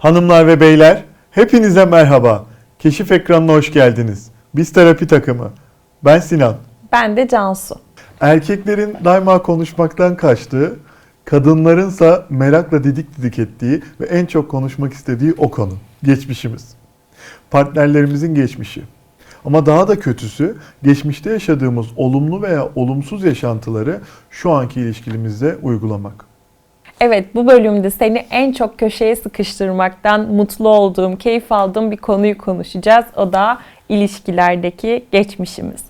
Hanımlar ve beyler, hepinize merhaba. Keşif ekranına hoş geldiniz. Biz terapi takımı. Ben Sinan. Ben de Cansu. Erkeklerin daima konuşmaktan kaçtığı, kadınlarınsa merakla didik didik ettiği ve en çok konuşmak istediği o konu. Geçmişimiz. Partnerlerimizin geçmişi. Ama daha da kötüsü geçmişte yaşadığımız olumlu veya olumsuz yaşantıları şu anki ilişkimizde uygulamak. Evet bu bölümde seni en çok köşeye sıkıştırmaktan mutlu olduğum, keyif aldığım bir konuyu konuşacağız. O da ilişkilerdeki geçmişimiz.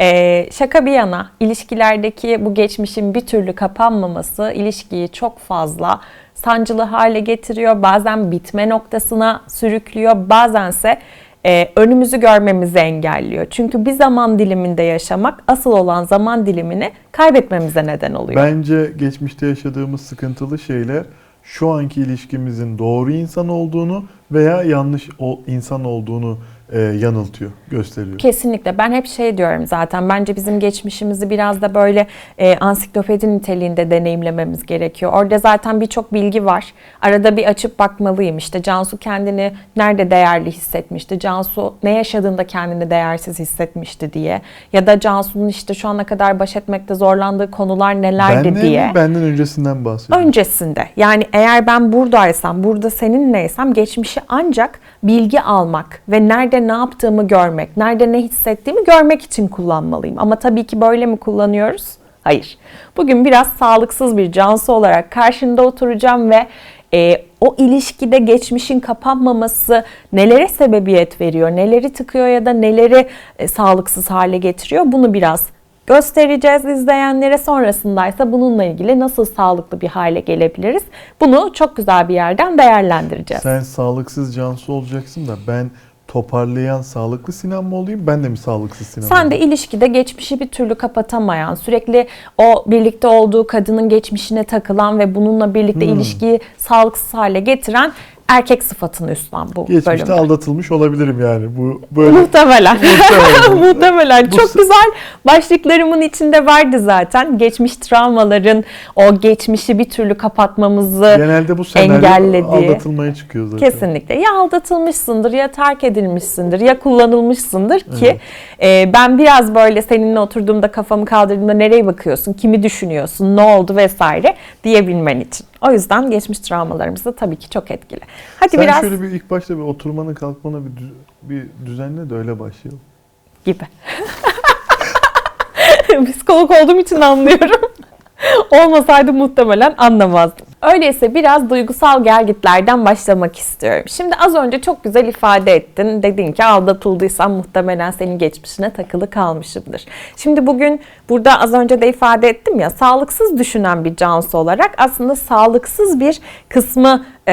Ee, şaka bir yana ilişkilerdeki bu geçmişin bir türlü kapanmaması ilişkiyi çok fazla sancılı hale getiriyor. Bazen bitme noktasına sürüklüyor. Bazense e, önümüzü görmemizi engelliyor. Çünkü bir zaman diliminde yaşamak asıl olan zaman dilimini kaybetmemize neden oluyor. Bence geçmişte yaşadığımız sıkıntılı şeyler şu anki ilişkimizin doğru insan olduğunu veya yanlış insan olduğunu e, yanıltıyor, gösteriyor. Kesinlikle. Ben hep şey diyorum zaten. Bence bizim geçmişimizi biraz da böyle e, ansiklopedi niteliğinde deneyimlememiz gerekiyor. Orada zaten birçok bilgi var. Arada bir açıp bakmalıyım. İşte Cansu kendini nerede değerli hissetmişti? Cansu ne yaşadığında kendini değersiz hissetmişti diye. Ya da Cansu'nun işte şu ana kadar baş etmekte zorlandığı konular nelerdi Benden diye. mi, benden öncesinden bahsediyorum. öncesinde yani eğer ben buradaysam, burada seninleysem geçmişi ancak bilgi almak ve nerede ne yaptığımı görmek, nerede ne hissettiğimi görmek için kullanmalıyım. Ama tabii ki böyle mi kullanıyoruz? Hayır. Bugün biraz sağlıksız bir cansı olarak karşında oturacağım ve e, o ilişkide geçmişin kapanmaması nelere sebebiyet veriyor, neleri tıkıyor ya da neleri e, sağlıksız hale getiriyor bunu biraz göstereceğiz izleyenlere. Sonrasındaysa bununla ilgili nasıl sağlıklı bir hale gelebiliriz? Bunu çok güzel bir yerden değerlendireceğiz. Sen sağlıksız Cansu olacaksın da ben toparlayan sağlıklı Sinan mı olayım? Ben de mi sağlıksız Sinan Sen de ilişkide geçmişi bir türlü kapatamayan, sürekli o birlikte olduğu kadının geçmişine takılan ve bununla birlikte Hmm. ilişkiyi sağlıksız hale getiren erkek sıfatını üstlen bu Geçmişte bölümde. aldatılmış olabilirim yani. Bu böyle Muhtemelen. Muhtemelen. Muhtemelen. Bu Çok güzel başlıklarımın içinde vardı zaten. Geçmiş travmaların o geçmişi bir türlü kapatmamızı genelde bu senaryo engellediği. aldatılmaya çıkıyor zaten. Kesinlikle. Ya aldatılmışsındır ya terk edilmişsindir ya kullanılmışsındır ki e, ben biraz böyle seninle oturduğumda kafamı kaldırdığımda nereye bakıyorsun, kimi düşünüyorsun, ne oldu vesaire diyebilmen için. O yüzden geçmiş travmalarımız da tabii ki çok etkili. Hadi Sen biraz şöyle bir ilk başta bir oturmanı kalkmanı bir, düz- bir düzenle de öyle başlayalım. gibi. Psikolog olduğum için anlıyorum. Olmasaydı muhtemelen anlamazdım. Öyleyse biraz duygusal gelgitlerden başlamak istiyorum. Şimdi az önce çok güzel ifade ettin. Dedin ki aldatıldıysam muhtemelen senin geçmişine takılı kalmışımdır. Şimdi bugün burada az önce de ifade ettim ya sağlıksız düşünen bir cansı olarak aslında sağlıksız bir kısmı e,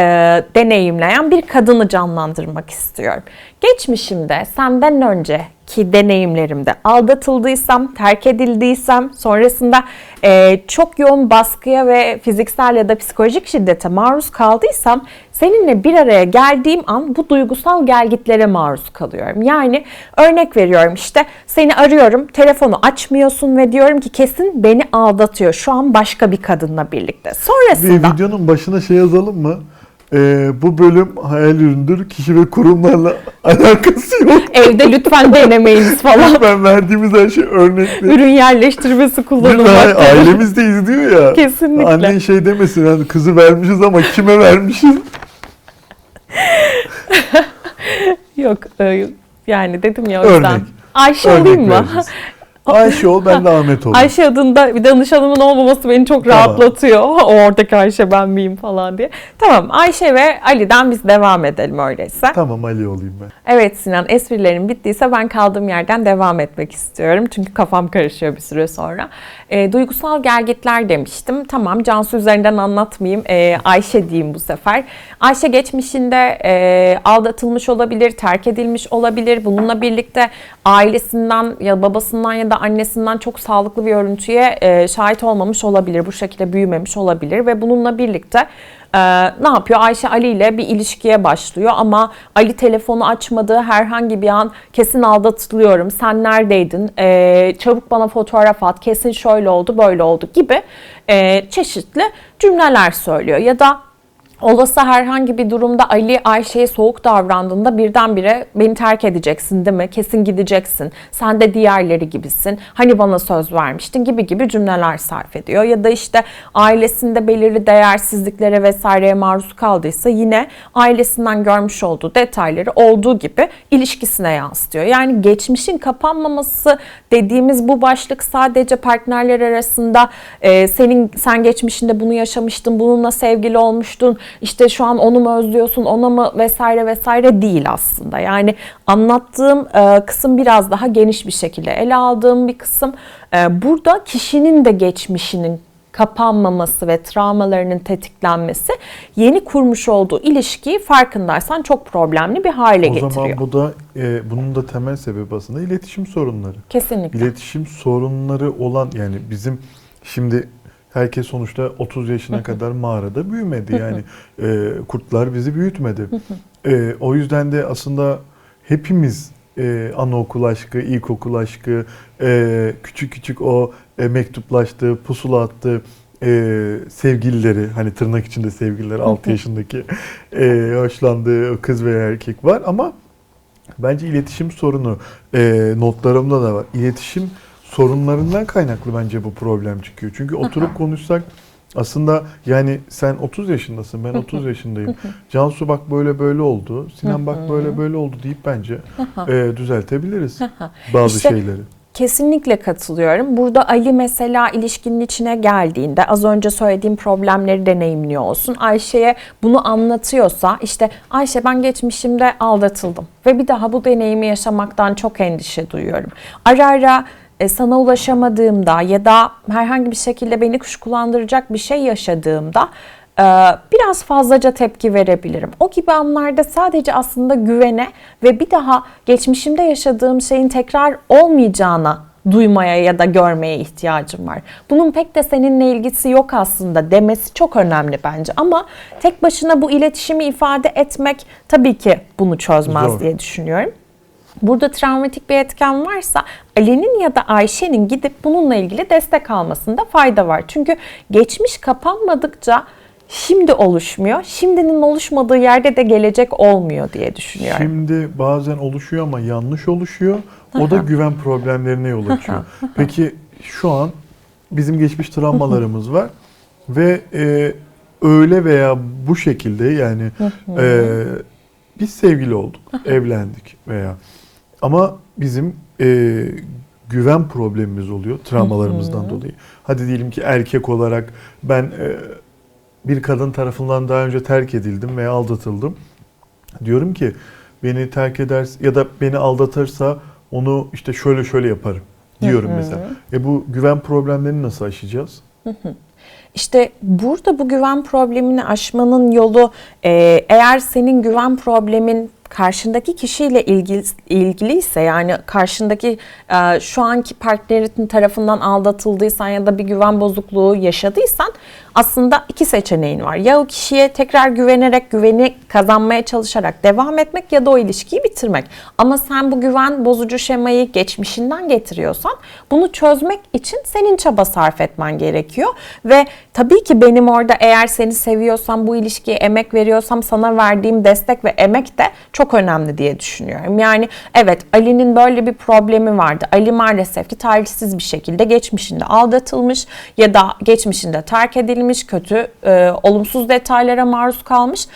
deneyimleyen bir kadını canlandırmak istiyorum. Geçmişimde senden önce ki deneyimlerimde aldatıldıysam, terk edildiysem, sonrasında e, çok yoğun baskıya ve fiziksel ya da psikolojik şiddete maruz kaldıysam seninle bir araya geldiğim an bu duygusal gelgitlere maruz kalıyorum. Yani örnek veriyorum işte seni arıyorum, telefonu açmıyorsun ve diyorum ki kesin beni aldatıyor. Şu an başka bir kadınla birlikte. Bir Sonrasında videonun başına şey yazalım mı? Ee, bu bölüm hayal üründür. Kişi ve kurumlarla alakası yok. evde lütfen denemeyiniz falan. ben verdiğimiz her şey örnekli. Ürün yerleştirmesi kullanılmaktadır. Ailemiz de izliyor ya. Kesinlikle. Annen şey demesin hani kızı vermişiz ama kime vermişiz? Yok e, yani dedim ya o yüzden. Örnek. Ayşe Örnek olayım mı? vereceğiz. Ayşe ol ben de Ahmet olayım. Ayşe adında bir danışanımın olmaması beni çok Tamam. rahatlatıyor. O oradaki Ayşe ben miyim falan diye. Tamam Ayşe ve Ali'den biz devam edelim öyleyse. Tamam Ali olayım ben. Evet Sinan esprilerim bittiyse ben kaldığım yerden devam etmek istiyorum. Çünkü kafam karışıyor bir süre sonra. E, duygusal gelgitler demiştim. Tamam Cansu üzerinden anlatmayayım. E, Ayşe diyeyim bu sefer. Ayşe geçmişinde e, aldatılmış olabilir, terk edilmiş olabilir. Bununla birlikte ailesinden ya babasından ya da annesinden çok sağlıklı bir örüntüye e, şahit olmamış olabilir. Bu şekilde büyümemiş olabilir ve bununla birlikte ee, ne yapıyor? Ayşe Ali ile bir ilişkiye başlıyor ama Ali telefonu açmadığı herhangi bir an kesin aldatılıyorum. Sen neredeydin? Ee, çabuk bana fotoğraf at. Kesin şöyle oldu, böyle oldu gibi ee, çeşitli cümleler söylüyor. Ya da Olası herhangi bir durumda Ali Ayşe'ye soğuk davrandığında birdenbire beni terk edeceksin değil mi? Kesin gideceksin. Sen de diğerleri gibisin. Hani bana söz vermiştin gibi gibi cümleler sarf ediyor. Ya da işte ailesinde belirli değersizliklere vesaireye maruz kaldıysa yine ailesinden görmüş olduğu detayları olduğu gibi ilişkisine yansıtıyor. Yani geçmişin kapanmaması dediğimiz bu başlık sadece partnerler arasında e, senin sen geçmişinde bunu yaşamıştın, bununla sevgili olmuştun, işte şu an onu mu özlüyorsun, ona mı vesaire vesaire değil aslında. Yani anlattığım e, kısım biraz daha geniş bir şekilde ele aldığım bir kısım. E, burada kişinin de geçmişinin kapanmaması ve travmalarının tetiklenmesi yeni kurmuş olduğu ilişkiyi farkındaysan çok problemli bir hale O getiriyor. zaman bu da e, bunun da temel sebebi aslında iletişim sorunları. Kesinlikle. İletişim sorunları olan yani bizim şimdi herkes sonuçta 30 yaşına kadar mağarada büyümedi. Yani e, kurtlar bizi büyütmedi. E, o yüzden de aslında hepimiz e, anaokul aşkı, ilkokul aşkı, e, küçük küçük o e, mektuplaştı, pusula attı e, sevgilileri hani tırnak içinde sevgililer 6 yaşındaki e, hoşlandığı kız veya erkek var ama Bence iletişim sorunu e, notlarımda da var. İletişim sorunlarından kaynaklı bence bu problem çıkıyor. Çünkü oturup konuşsak aslında yani sen 30 yaşındasın, ben 30 yaşındayım. Cansu bak böyle böyle oldu, Sinan bak böyle böyle oldu deyip bence e, düzeltebiliriz bazı İşte- şeyleri. Kesinlikle katılıyorum. Burada Ali mesela ilişkinin içine geldiğinde az önce söylediğim problemleri deneyimliyor olsun. Ayşe'ye bunu anlatıyorsa işte Ayşe ben geçmişimde aldatıldım ve bir daha bu deneyimi yaşamaktan çok endişe duyuyorum. Ara ara e, sana ulaşamadığımda ya da herhangi bir şekilde beni kuşkulandıracak bir şey yaşadığımda e, biraz fazlaca tepki verebilirim. O gibi anlarda sadece aslında güvene ve bir daha geçmişimde yaşadığım şeyin tekrar olmayacağına duymaya ya da görmeye ihtiyacım var. Bunun pek de seninle ilgisi yok aslında demesi çok önemli bence. Ama tek başına bu iletişimi ifade etmek tabii ki bunu çözmez Zor. diye düşünüyorum. Burada travmatik bir etken varsa Ali'nin ya da Ayşe'nin gidip bununla ilgili destek almasında fayda var. Çünkü geçmiş kapanmadıkça şimdi oluşmuyor. Şimdinin oluşmadığı yerde de gelecek olmuyor diye düşünüyorum. Şimdi bazen oluşuyor ama yanlış oluşuyor. O da güven problemlerine yol açıyor. Peki şu an bizim geçmiş travmalarımız var ve e, öyle veya bu şekilde yani e, biz sevgili olduk, evlendik veya ama bizim e, güven problemimiz oluyor travmalarımızdan dolayı. Hadi diyelim ki erkek olarak ben e, bir kadın tarafından daha önce terk edildim veya aldatıldım. Diyorum ki beni terk eder ya da beni aldatırsa onu işte şöyle şöyle yaparım diyorum mesela. E bu güven problemlerini nasıl aşacağız? İşte burada bu güven problemini aşmanın yolu e, eğer senin güven problemin karşındaki kişiyle ilgili ilgiliyse yani karşındaki e, şu anki partnerin tarafından aldatıldıysan ya da bir güven bozukluğu yaşadıysan aslında iki seçeneğin var. Ya o kişiye tekrar güvenerek güveni kazanmaya çalışarak devam etmek ya da o ilişkiyi bitirmek. Ama sen bu güven bozucu şemayı geçmişinden getiriyorsan bunu çözmek için senin çaba sarf etmen gerekiyor ve tabii ki benim orada eğer seni seviyorsam bu ilişkiye emek veriyorsam sana verdiğim destek ve emek de çok önemli diye düşünüyorum. Yani evet Ali'nin böyle bir problemi vardı. Ali maalesef ki talihsiz bir şekilde geçmişinde aldatılmış ya da geçmişinde terk edilmiş, kötü, e, olumsuz detaylara maruz kalmış.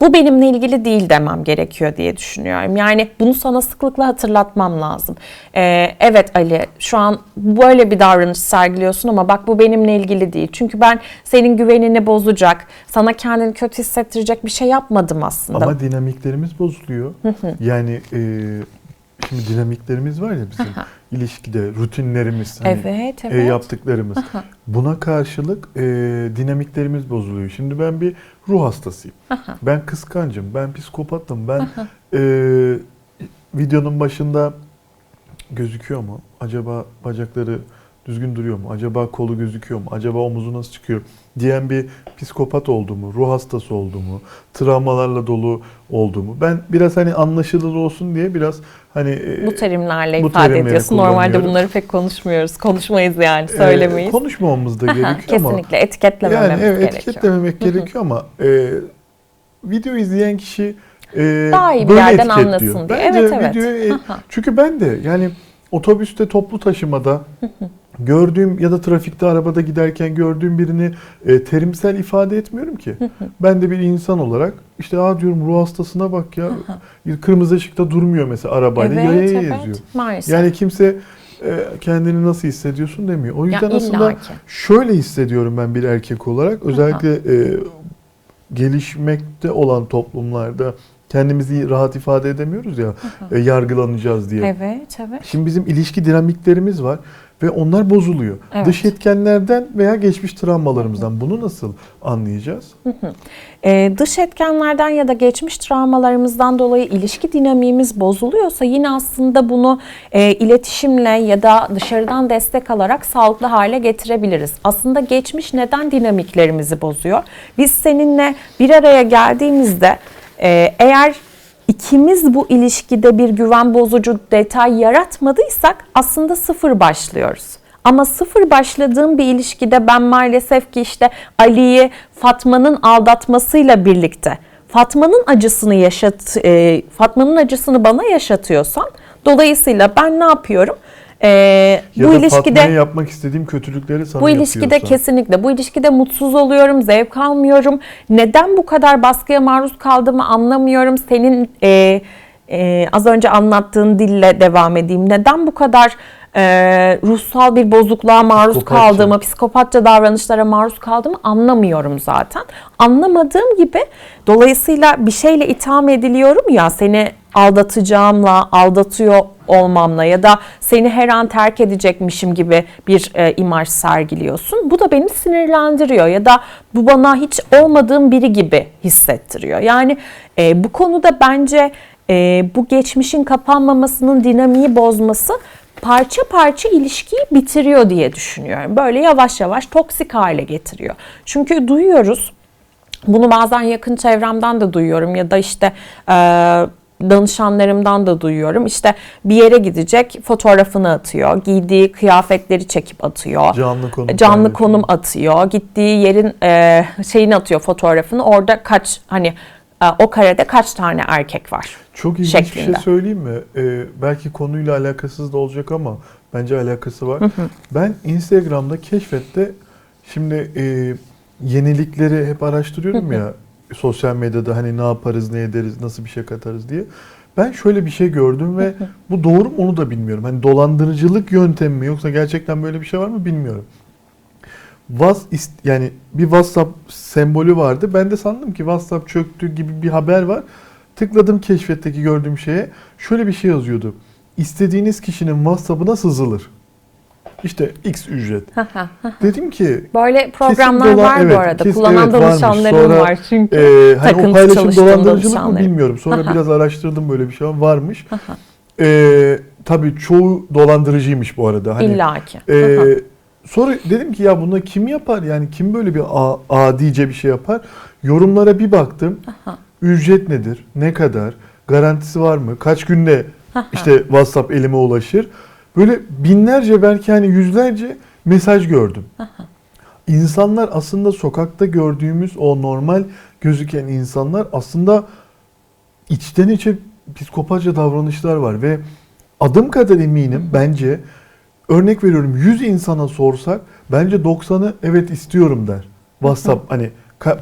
Bu benimle ilgili değil demem gerekiyor diye düşünüyorum. Yani bunu sana sıklıkla hatırlatmam lazım. Ee, evet Ali şu an böyle bir davranış sergiliyorsun ama bak bu benimle ilgili değil. Çünkü ben senin güvenini bozacak, sana kendini kötü hissettirecek bir şey yapmadım aslında. Ama dinamiklerimiz bozuluyor. yani e, şimdi dinamiklerimiz var ya bizim ilişkide rutinlerimiz hani, Evet, e, evet. yaptıklarımız. Buna karşılık e, dinamiklerimiz bozuluyor. Şimdi ben bir ruh hastasıyım. ben kıskancım, ben psikopatım. Ben e, videonun başında gözüküyor mu? Acaba bacakları düzgün duruyor mu? Acaba kolu gözüküyor mu? Acaba omuzu nasıl çıkıyor? Diyen bir psikopat oldu mu? Ruh hastası oldu mu? Travmalarla dolu oldu mu? Ben biraz hani anlaşılır olsun diye biraz hani e, Bu terimlerle bu ifade ediyorsun. Normalde bunları pek konuşmuyoruz. Konuşmayız yani, e, söylemeyiz. konuşmamamız da gerekiyor ama Kesinlikle etiketlemememiz yani evet, gerekiyor. etiketlememek gerekiyor ama e, video izleyen kişi e, Daha iyi bir yerden anlasın diye. Bence Evet, evet. videoyu, e, çünkü ben de yani otobüste toplu taşımada gördüğüm ya da trafikte arabada giderken gördüğüm birini e, terimsel ifade etmiyorum ki. ben de bir insan olarak işte aa diyorum ruh hastasına bak ya. Kırmızı ışıkta durmuyor mesela arabayla Evet, yaya evet. yazıyor. Maalesef. Yani kimse e, kendini nasıl hissediyorsun demiyor. O yüzden Ya aslında şöyle hissediyorum ben bir erkek olarak. Özellikle e, gelişmekte olan toplumlarda kendimizi rahat ifade edemiyoruz ya e, yargılanacağız diye. Evet, evet. Şimdi bizim ilişki dinamiklerimiz var ve onlar bozuluyor. Evet. Dış etkenlerden veya geçmiş travmalarımızdan bunu nasıl anlayacağız? Ee, dış etkenlerden ya da geçmiş travmalarımızdan dolayı ilişki dinamiğimiz bozuluyorsa yine aslında bunu e, iletişimle ya da dışarıdan destek alarak sağlıklı hale getirebiliriz. Aslında geçmiş neden dinamiklerimizi bozuyor? Biz seninle bir araya geldiğimizde e, eğer ikimiz bu ilişkide bir güven bozucu detay yaratmadıysak aslında sıfır başlıyoruz. Ama sıfır başladığım bir ilişkide ben maalesef ki işte Ali'yi Fatma'nın aldatmasıyla birlikte Fatma'nın acısını yaşat e, Fatma'nın acısını bana yaşatıyorsan dolayısıyla ben ne yapıyorum? E, Ya bu da ilişkide yapmak istediğim kötülükleri sana bu ilişkide yapıyorsa. kesinlikle bu ilişkide mutsuz oluyorum, zevk almıyorum. Neden bu kadar baskıya maruz kaldığımı anlamıyorum. Senin e, e, az önce anlattığın dille devam edeyim. Neden bu kadar e, ruhsal bir bozukluğa maruz Psikopatça. kaldığımı, psikopatça davranışlara maruz kaldığımı anlamıyorum zaten. Anlamadığım gibi dolayısıyla bir şeyle itham ediliyorum ya seni aldatacağımla, aldatıyor olmamla ya da seni her an terk edecekmişim gibi bir e, imaj sergiliyorsun. Bu da beni sinirlendiriyor ya da bu bana hiç olmadığım biri gibi hissettiriyor. Yani e, bu konuda bence e, bu geçmişin kapanmamasının dinamiği bozması parça parça ilişkiyi bitiriyor diye düşünüyorum. Böyle yavaş yavaş toksik hale getiriyor. Çünkü duyuyoruz bunu bazen yakın çevremden de duyuyorum ya da işte e, danışanlarımdan da duyuyorum. İşte bir yere gidecek fotoğrafını atıyor. Giydiği kıyafetleri çekip atıyor. Canlı konum Canlı paylaşıyor. konum atıyor. Gittiği yerin e, şeyini atıyor fotoğrafını. Orada kaç hani o karede kaç tane erkek var? Çok ilginç bir şeklinde. şey söyleyeyim mi? Ee, belki konuyla alakasız da olacak ama bence alakası var. Ben Instagram'da keşfette şimdi e, yenilikleri hep araştırıyorum ya sosyal medyada hani ne yaparız, ne ederiz, nasıl bir şey katarız diye. Ben şöyle bir şey gördüm ve bu doğru mu onu da bilmiyorum. Hani dolandırıcılık yöntemi mi yoksa gerçekten böyle bir şey var mı bilmiyorum. İst- yani bir WhatsApp sembolü vardı. Ben de sandım ki WhatsApp çöktü gibi bir haber var. Tıkladım keşfetteki gördüğüm şeye. Şöyle bir şey yazıyordu. İstediğiniz kişinin WhatsApp'ına sızılır. İşte X ücret. Dedim ki Böyle programlar dolan- var evet, bu arada. kesin- Kullanan evet, danışanlarım Sonra, var çünkü. e, hani Takıntı o paylaşım dolandırıcılık mı bilmiyorum. Sonra biraz araştırdım böyle bir şey var. varmış. E, tabii çoğu dolandırıcıymış bu arada. Hani, İlla ki. ee, sonra dedim ki ya bunu kim yapar? Yani kim böyle bir adice bir şey yapar? Yorumlara bir baktım. Ücret nedir? Ne kadar? Garantisi var mı? Kaç günde işte WhatsApp elime ulaşır? Böyle binlerce belki hani yüzlerce mesaj gördüm. İnsanlar aslında sokakta gördüğümüz o normal gözüken insanlar aslında içten içe psikopatça davranışlar var ve adım kadar eminim bence örnek veriyorum 100 insana sorsak bence 90'ı evet istiyorum der. WhatsApp hani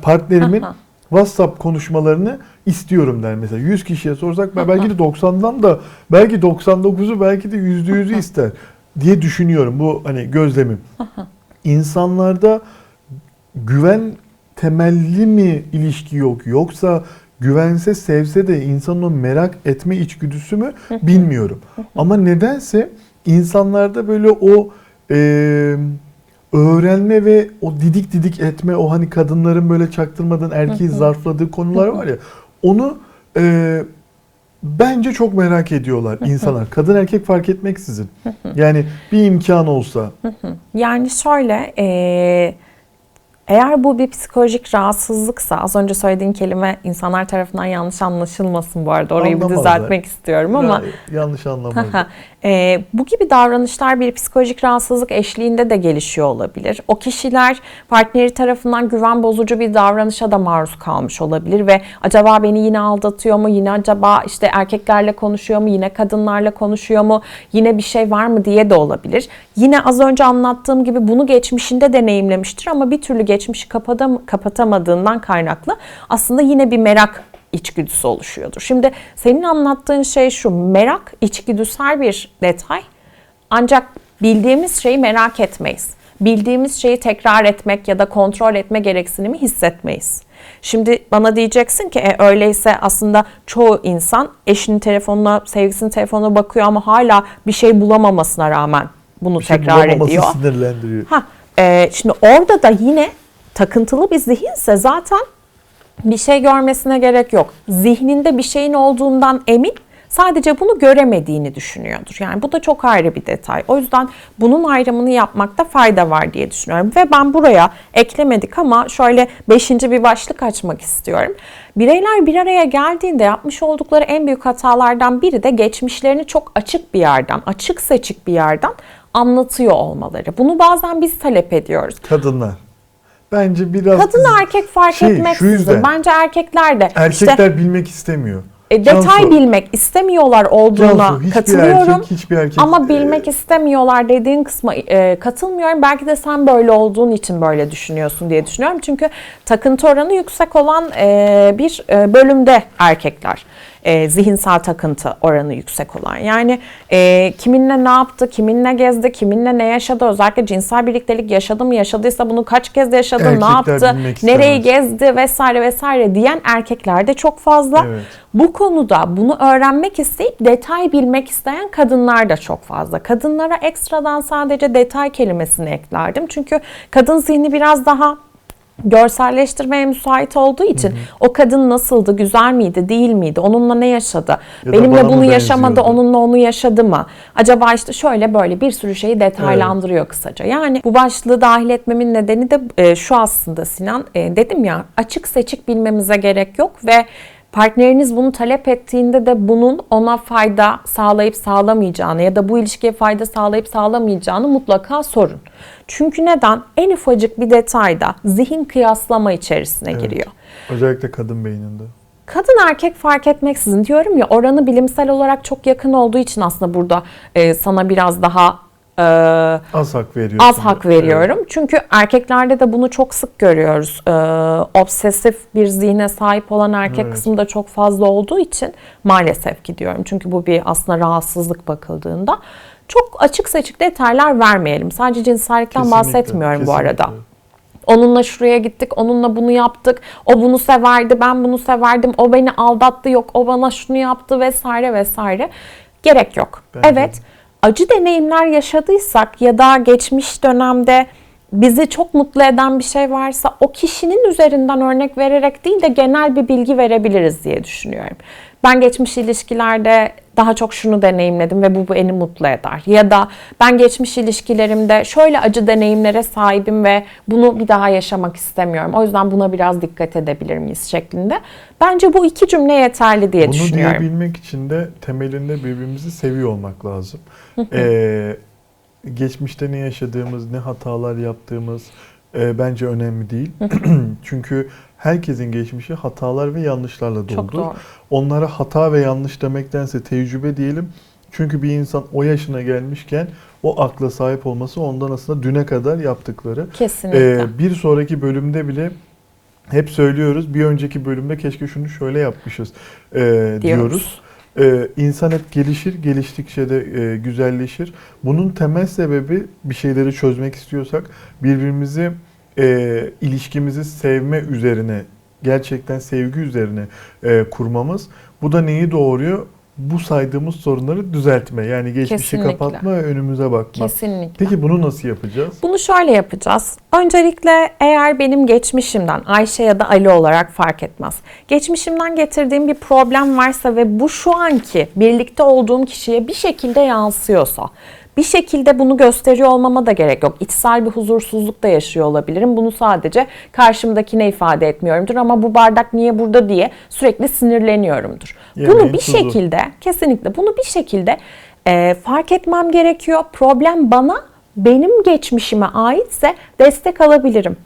partnerimin. WhatsApp konuşmalarını istiyorum der mesela. 100 kişiye sorsak belki de 90'dan da belki 99'u belki de %100'ü ister diye düşünüyorum. Bu hani gözlemim. İnsanlarda güven temelli mi ilişki yok yoksa güvense sevse de insanın o merak etme içgüdüsü mü bilmiyorum. Ama nedense insanlarda böyle o e, öğrenme ve o didik didik etme o hani kadınların böyle çaktırmadan erkeği zarfladığı konular var ya onu e, Bence çok merak ediyorlar insanlar. Kadın erkek fark etmeksizin. Yani bir imkan olsa. Yani şöyle, eee, eğer bu bir psikolojik rahatsızlıksa, az önce söylediğin kelime insanlar tarafından yanlış anlaşılmasın bu arada. Orayı bir Anlamazlar. düzeltmek istiyorum ama Ya- yanlış anlamadım. Ee, bu gibi davranışlar bir psikolojik rahatsızlık eşliğinde de gelişiyor olabilir. O kişiler partneri tarafından güven bozucu bir davranışa da maruz kalmış olabilir ve acaba beni yine aldatıyor mu? Yine acaba işte erkeklerle konuşuyor mu? Yine kadınlarla konuşuyor mu? Yine bir şey var mı diye de olabilir. Yine az önce anlattığım gibi bunu geçmişinde deneyimlemiştir ama bir türlü geçmişi kapatam- kapatamadığından kaynaklı aslında yine bir merak içgüdüsü oluşuyordur. Şimdi senin anlattığın şey şu, merak içgüdüsel bir detay. Ancak bildiğimiz şeyi merak etmeyiz. Bildiğimiz şeyi tekrar etmek ya da kontrol etme gereksinimi hissetmeyiz. Şimdi bana diyeceksin ki e, öyleyse aslında çoğu insan eşinin telefonuna, sevgisinin telefonuna bakıyor ama hala bir şey bulamamasına rağmen bunu Bir şey tekrar bulamaması ediyor. sinirlendiriyor. Ha, e, şimdi orada da yine takıntılı bir zihinse zaten bir şey görmesine gerek yok. Zihninde bir şeyin olduğundan emin sadece bunu göremediğini düşünüyordur. Yani bu da çok ayrı bir detay. O yüzden bunun ayrımını yapmakta fayda var diye düşünüyorum. Ve ben buraya eklemedik ama şöyle beşinci bir başlık açmak istiyorum. Bireyler bir araya geldiğinde yapmış oldukları en büyük hatalardan biri de geçmişlerini çok açık bir yerden, açık seçik bir yerden anlatıyor olmaları. Bunu bazen biz talep ediyoruz. Kadınlar. Bence biraz Kadın erkek fark Şey, etmeksizin. Bence erkekler de erkekler işte bilmek istemiyor. e, detay Cansu, bilmek istemiyorlar olduğuna Cansu, katılıyorum. erkek, hiçbir erkek ama e, bilmek istemiyorlar dediğin kısma e, katılmıyorum. Belki de sen böyle olduğun için böyle düşünüyorsun diye düşünüyorum. Çünkü takıntı oranı yüksek olan e, bir e, bölümde erkekler. E, zihinsel takıntı oranı yüksek olan. Yani e, kiminle ne yaptı, kiminle gezdi, kiminle ne yaşadı, özellikle cinsel birliktelik yaşadı mı, yaşadıysa bunu kaç kez yaşadı, ne Erkekler yaptı, bilmek nereyi gezdi vesaire vesaire diyen erkekler de çok fazla. Evet. Bu konuda bunu öğrenmek isteyip detay bilmek isteyen kadınlar da çok fazla. Kadınlara ekstradan sadece detay kelimesini eklerdim. Çünkü kadın zihni biraz daha görselleştirmeye müsait olduğu için o kadın nasıldı, güzel miydi, değil miydi, onunla ne yaşadı, Ya benimle bunu yaşamadı, onunla onu yaşadı mı? Acaba işte şöyle böyle bir sürü şeyi detaylandırıyor kısaca. Yani bu başlığı dahil etmemin nedeni de e, şu aslında Sinan, E, dedim ya açık seçik bilmemize gerek yok ve partneriniz bunu talep ettiğinde de bunun ona fayda sağlayıp sağlamayacağını ya da bu ilişkiye fayda sağlayıp sağlamayacağını mutlaka sorun. Çünkü neden? En ufacık bir detayda zihin kıyaslama içerisine Evet. giriyor. Özellikle kadın beyninde. Kadın erkek fark etmeksizin diyorum ya oranı bilimsel olarak çok yakın olduğu için aslında burada e, sana biraz daha e, Az hak veriyorsun. az hak veriyorum. Çünkü erkeklerde de bunu çok sık görüyoruz. E, obsesif bir zihne sahip olan erkek Evet. kısmı da çok fazla olduğu için maalesef ki diyorum. Çünkü bu bir aslında rahatsızlık bakıldığında. Çok açık seçik detaylar vermeyelim. Sadece cinsellikten Kesinlikle, bahsetmiyorum bu kesinlikle. arada. Onunla şuraya gittik, onunla bunu yaptık. O bunu severdi, ben bunu severdim. O beni aldattı, yok o bana şunu yaptı vesaire vesaire. Gerek yok. Bence evet, acı deneyimler yaşadıysak ya da geçmiş dönemde bizi çok mutlu eden bir şey varsa o kişinin üzerinden örnek vererek değil de genel bir bilgi verebiliriz diye düşünüyorum. Ben geçmiş ilişkilerde daha çok şunu deneyimledim ve bu beni mutlu eder. Ya da ben geçmiş ilişkilerimde şöyle acı deneyimlere sahibim ve bunu bir daha yaşamak istemiyorum. O yüzden buna biraz dikkat edebilir miyiz şeklinde. Bence bu iki cümle yeterli diye Bunu düşünüyorum. diyebilmek için de temelinde birbirimizi seviyor olmak lazım. Ee, geçmişte ne yaşadığımız, ne hatalar yaptığımız e, bence önemli değil. Çünkü herkesin geçmişi hatalar ve yanlışlarla Çok doludur. doğru. Onlara hata ve yanlış demektense tecrübe diyelim. Çünkü bir insan o yaşına gelmişken o akla sahip olması ondan aslında düne kadar yaptıkları. Kesinlikle. Ee, bir sonraki bölümde bile hep söylüyoruz. Bir önceki bölümde keşke şunu şöyle yapmışız e, diyoruz. Ee, insan hep gelişir, geliştikçe de e, güzelleşir. Bunun temel sebebi bir şeyleri çözmek istiyorsak birbirimizi e, ilişkimizi sevme üzerine, gerçekten sevgi üzerine e, kurmamız. Bu da neyi doğuruyor? bu saydığımız sorunları düzeltme. Yani geçmişi Kesinlikle. kapatma ve önümüze bakma. Kesinlikle. Peki bunu nasıl yapacağız? Bunu şöyle yapacağız. Öncelikle eğer benim geçmişimden Ayşe ya da Ali olarak fark etmez. Geçmişimden getirdiğim bir problem varsa ve bu şu anki birlikte olduğum kişiye bir şekilde yansıyorsa, bir şekilde bunu gösteriyor olmama da gerek yok. İçsel bir huzursuzluk da yaşıyor olabilirim. Bunu sadece karşımdakine ifade etmiyorumdur ama bu bardak niye burada diye sürekli sinirleniyorumdur. Yemeğin bunu bir tuzu. şekilde kesinlikle bunu bir şekilde e, fark etmem gerekiyor. Problem bana benim geçmişime aitse destek alabilirim.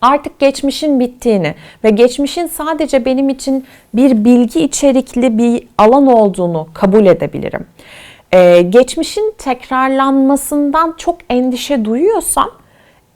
Artık geçmişin bittiğini ve geçmişin sadece benim için bir bilgi içerikli bir alan olduğunu kabul edebilirim. Ee, geçmişin tekrarlanmasından çok endişe duyuyorsam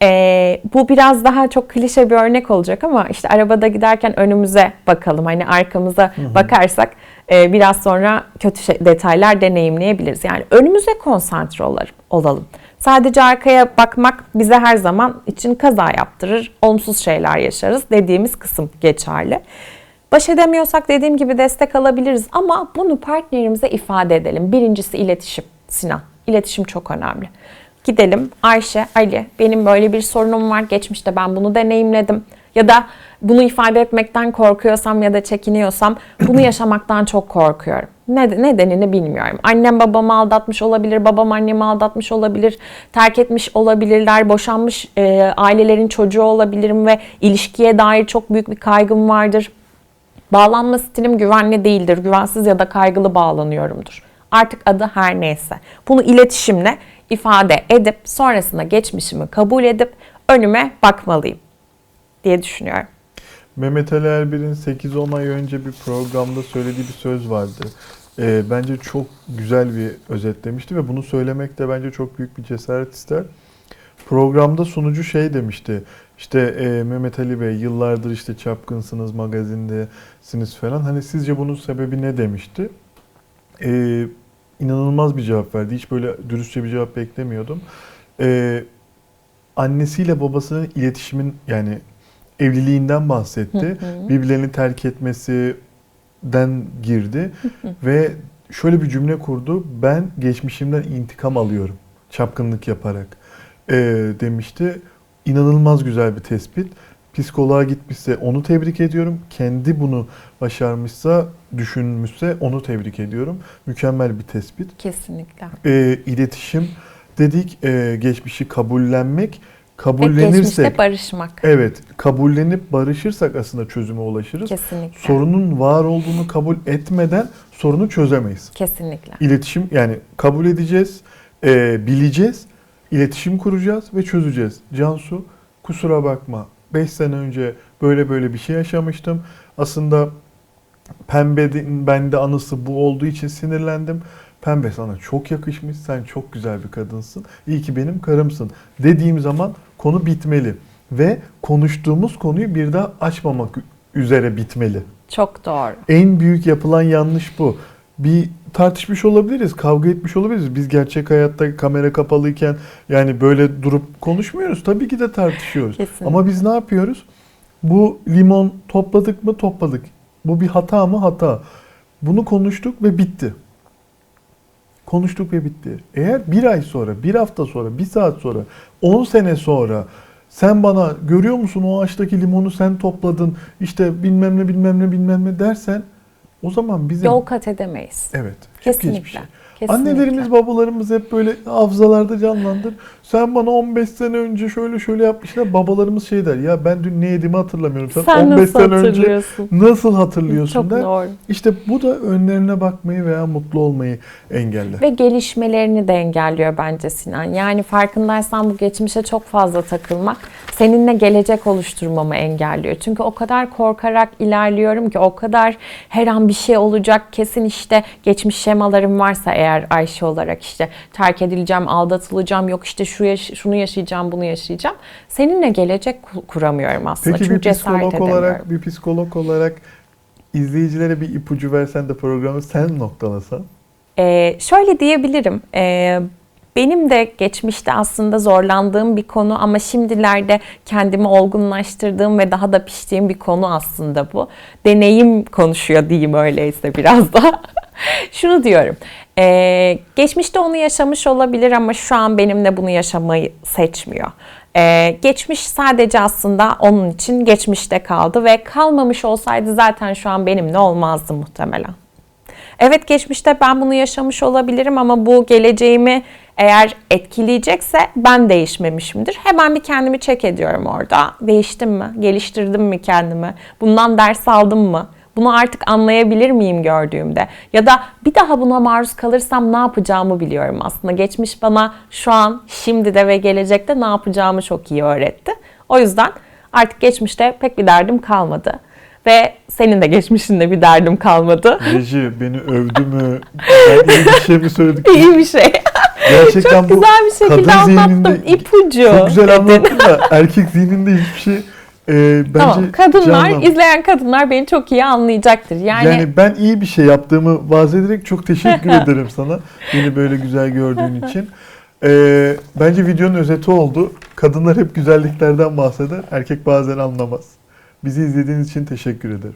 ee, bu biraz daha çok klişe bir örnek olacak ama işte arabada giderken önümüze bakalım. Hani arkamıza bakarsak e, biraz sonra kötü şey, detaylar deneyimleyebiliriz. Yani önümüze konsantre olalım. Sadece arkaya bakmak bize her zaman için kaza yaptırır, olumsuz şeyler yaşarız dediğimiz kısım geçerli. Baş edemiyorsak dediğim gibi destek alabiliriz ama bunu partnerimize ifade edelim. Birincisi iletişim. Sinan, iletişim çok önemli. Gidelim Ayşe, Ali benim böyle bir sorunum var. Geçmişte ben bunu deneyimledim. Ya da bunu ifade etmekten korkuyorsam ya da çekiniyorsam bunu yaşamaktan çok korkuyorum. Ne, nedenini bilmiyorum. Annem babamı aldatmış olabilir, babam annemi aldatmış olabilir, terk etmiş olabilirler, boşanmış e, ailelerin çocuğu olabilirim ve ilişkiye dair çok büyük bir kaygım vardır. Bağlanma stilim güvenli değildir. Güvensiz ya da kaygılı bağlanıyorumdur. Artık adı her neyse. Bunu iletişimle ifade edip sonrasında geçmişimi kabul edip önüme bakmalıyım diye düşünüyorum. Mehmet Ali Erbil'in 8-10 ay önce bir programda söylediği bir söz vardı. Ee, bence çok güzel bir özetlemişti ve bunu söylemek de bence çok büyük bir cesaret ister. Programda sunucu şey demişti. İşte e, Mehmet Ali Bey yıllardır işte çapkınsınız, magazindesiniz falan. Hani sizce bunun sebebi ne demişti? Ee, inanılmaz bir cevap verdi. Hiç böyle dürüstçe bir cevap beklemiyordum. Ee, annesiyle babasının iletişimin yani evliliğinden bahsetti. Birbirlerini terk etmesinden girdi ve şöyle bir cümle kurdu. Ben geçmişimden intikam alıyorum çapkınlık yaparak ee, demişti. İnanılmaz güzel bir tespit. Psikoloğa gitmişse onu tebrik ediyorum. Kendi bunu başarmışsa, düşünmüşse onu tebrik ediyorum. Mükemmel bir tespit. Kesinlikle. Ee, iletişim dedik, ee, geçmişi kabullenmek. Kabullenirsek, geçmişte barışmak. evet, kabullenip barışırsak aslında çözüme ulaşırız. Kesinlikle. Sorunun var olduğunu kabul etmeden sorunu çözemeyiz. Kesinlikle. İletişim yani kabul edeceğiz, ee, bileceğiz, iletişim kuracağız ve çözeceğiz. Cansu kusura bakma 5 sene önce böyle böyle bir şey yaşamıştım. Aslında pembenin bende anısı bu olduğu için sinirlendim. Pembe sana çok yakışmış, sen çok güzel bir kadınsın. İyi ki benim karımsın dediğim zaman konu bitmeli. Ve konuştuğumuz konuyu bir daha açmamak üzere bitmeli. Çok doğru. En büyük yapılan yanlış bu. Bir tartışmış olabiliriz, kavga etmiş olabiliriz. Biz gerçek hayatta kamera kapalıyken yani böyle durup konuşmuyoruz. Tabii ki de tartışıyoruz. Kesinlikle. Ama biz ne yapıyoruz? Bu limon topladık mı? Topladık. Bu bir hata mı? Hata. Bunu konuştuk ve bitti. Konuştuk ve bitti. Eğer bir ay sonra, bir hafta sonra, bir saat sonra, 10 sene sonra sen bana görüyor musun o ağaçtaki limonu sen topladın işte bilmem ne bilmem ne bilmem ne dersen o zaman bizim Yol kat edemeyiz. evet Kesinlikle. geçmişe. Kesinlikle. Annelerimiz babalarımız hep böyle hafızalarda canlandır. Sen bana 15 sene önce şöyle şöyle yapmışlar. Babalarımız şey der ya ben dün ne yediğimi hatırlamıyorum. Sen, Sen 15 nasıl sene önce nasıl hatırlıyorsun Çok der. doğru. İşte bu da önlerine bakmayı veya mutlu olmayı engeller. Ve gelişmelerini de engelliyor bence Sinan. Yani farkındaysan bu geçmişe çok fazla takılmak seninle gelecek oluşturmamı engelliyor. Çünkü o kadar korkarak ilerliyorum ki o kadar her an bir şey olacak. Kesin işte geçmiş şemalarım varsa eğer Ayşe olarak işte terk edileceğim, aldatılacağım, yok işte şu yaş- şunu yaşayacağım, bunu yaşayacağım. Seninle gelecek ku- kuramıyorum aslında. Peki Çünkü bir cesaret psikolog olarak bir psikolog olarak izleyicilere bir ipucu versen de programı sen noktalasan. Ee, şöyle diyebilirim. Ee, benim de geçmişte aslında zorlandığım bir konu ama şimdilerde kendimi olgunlaştırdığım ve daha da piştiğim bir konu aslında bu. Deneyim konuşuyor diyeyim öyleyse biraz da. Şunu diyorum. Ee, geçmişte onu yaşamış olabilir ama şu an benimle bunu yaşamayı seçmiyor. Ee, geçmiş sadece aslında onun için geçmişte kaldı ve kalmamış olsaydı zaten şu an benimle olmazdı muhtemelen. Evet geçmişte ben bunu yaşamış olabilirim ama bu geleceğimi eğer etkileyecekse ben değişmemişimdir. Hemen bir kendimi çek ediyorum orada. Değiştim mi? Geliştirdim mi kendimi? Bundan ders aldım mı? Bunu artık anlayabilir miyim gördüğümde? Ya da bir daha buna maruz kalırsam ne yapacağımı biliyorum aslında. Geçmiş bana şu an, şimdi de ve gelecekte ne yapacağımı çok iyi öğretti. O yüzden artık geçmişte pek bir derdim kalmadı. Ve senin de geçmişinde bir derdim kalmadı. Reji beni övdü mü? Ben iyi bir şey mi söyledik? İyi bir şey. Gerçekten Çok bu güzel bir şekilde kadın anlattım. zihninde- İpucu. Çok güzel anlattın da erkek zihninde hiçbir şey e, bence Tamam. Kadınlar, canlan- izleyen kadınlar beni çok iyi anlayacaktır. Yani, Yani, ben iyi bir şey yaptığımı vaz ederek çok teşekkür ederim sana. Beni böyle güzel gördüğün için. E, bence videonun özeti oldu. Kadınlar hep güzelliklerden bahseder. Erkek bazen anlamaz. Bizi izlediğiniz için teşekkür ederim.